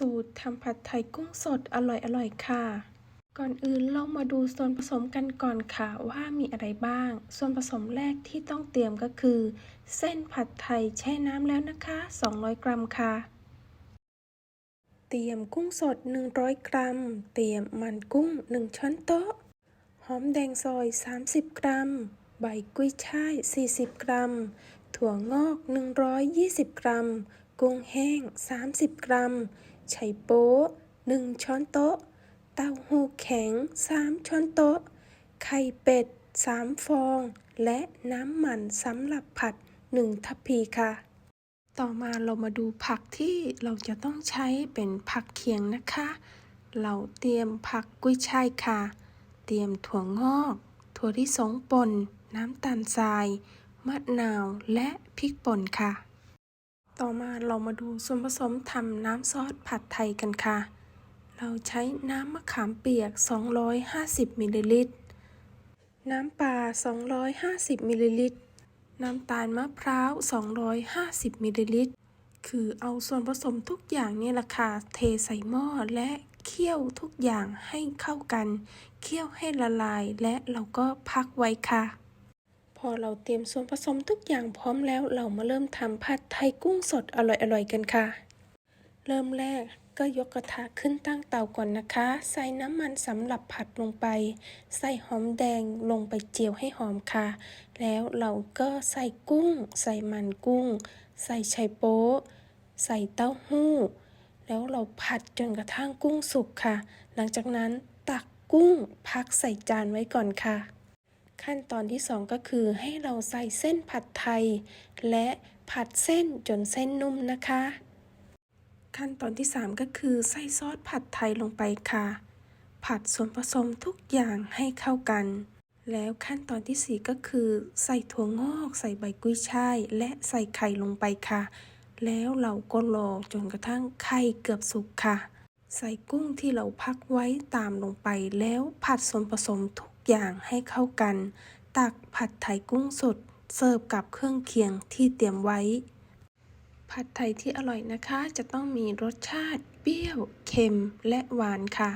สูตรทำผัดไทยกุ้งสดอร่อยๆค่ะ ก่อนอื่นเรามาดูส่วนผสมกันก่อนค่ะว่ามีอะไรบ้าง ส่วนผสมแรกที่ต้องเตรียมก็คือ เส้นผัดไทยแช่น้ำแล้วนะคะ 200 กรัมค่ะ เตรียมกุ้งสด 100 กรัม เตรียมมันกุ้ง 1 ช้อนโต๊ะ หอมแดงซอย 30 กรัม ใบกุ้ยช่าย 40 กรัม ถั่วงอก 120 กรัมกุ้งแห้ง 30 กรัม ไข่โป๊ะ1ช้อนโต๊ะ เต้าหู้แข็ง3ช้อนโต๊ะ ไข่เป็ด3ฟอง และน้ำมันสำหรับผัด1ทัพพีค่ะ ต่อมาเรามาดูผักที่เราจะต้องใช้เป็นผักเคียงนะคะ เราเตรียมผักกุ้ยช่ายค่ะ เตรียมถั่วงอก ถั่วที่สงป่น น้ำตาลทราย มะนาว และพริกป่นค่ะ ต่อมาเรามาดูส่วนผสมทำน้ำซอสผัดไทยกันค่ะ เราใช้น้ำมะขามเปียก 250มิลลิลิตร น้ำปลา 250มิลลิลิตร น้ำตาลมะพร้าว 250มิลลิลิตร คือเอาส่วนผสมทุกอย่างนี่แหละค่ะ เทใส่หม้อและเคี่ยวทุกอย่างให้เข้ากัน เคี่ยวให้ละลายและเราก็พักไว้ค่ะ พอเราเตรียมส่วนผสมทุกอย่างพร้อมแล้ว เรามาเริ่มทำผัดไทยกุ้งสดอร่อยๆกันค่ะ เริ่มแรกก็ยกกระทะขึ้นตั้งเตาก่อนนะคะ ใส่น้ำมันสำหรับผัดลงไป ใส่หอมแดงลงไปเจียวให้หอมค่ะ แล้วเราก็ใส่กุ้ง ใส่มันกุ้ง ใส่ไชโป๊ใส่เต้าหู้ แล้วเราผัดจนกระทั่งกุ้งสุกค่ะ หลังจากนั้นตักกุ้งพักใส่จานไว้ก่อนค่ะ ขั้นตอนที่สองก็คือให้เราใส่เส้นผัดไทย และผัดเส้นจนเส้นนุ่มนะคะ ขั้นตอนที่ 3 ก็คือใส่ซอสผัดไทยลงไปค่ะ ผัดส่วนผสมทุกอย่างให้เข้ากัน แล้วขั้นตอนที่ 4 ก็คือ ใส่ถั่วงอก ใส่ใบกุ้ยช่าย และใส่ไข่ลงไปค่ะ แล้วเราก็รอจนกระทั่งไข่เกือบสุกค่ะ ใส่กุ้งที่เราพักไว้ตามลงไปแล้วผัดส่วนผสมทุก อย่างให้เข้ากัน ตักผัดไทยกุ้งสด เสิร์ฟกับเครื่องเคียงที่เตรียมไว้ ผัดไทยที่อร่อยนะคะ จะต้องมีรสชาติ เปรี้ยว เค็ม และหวานค่ะ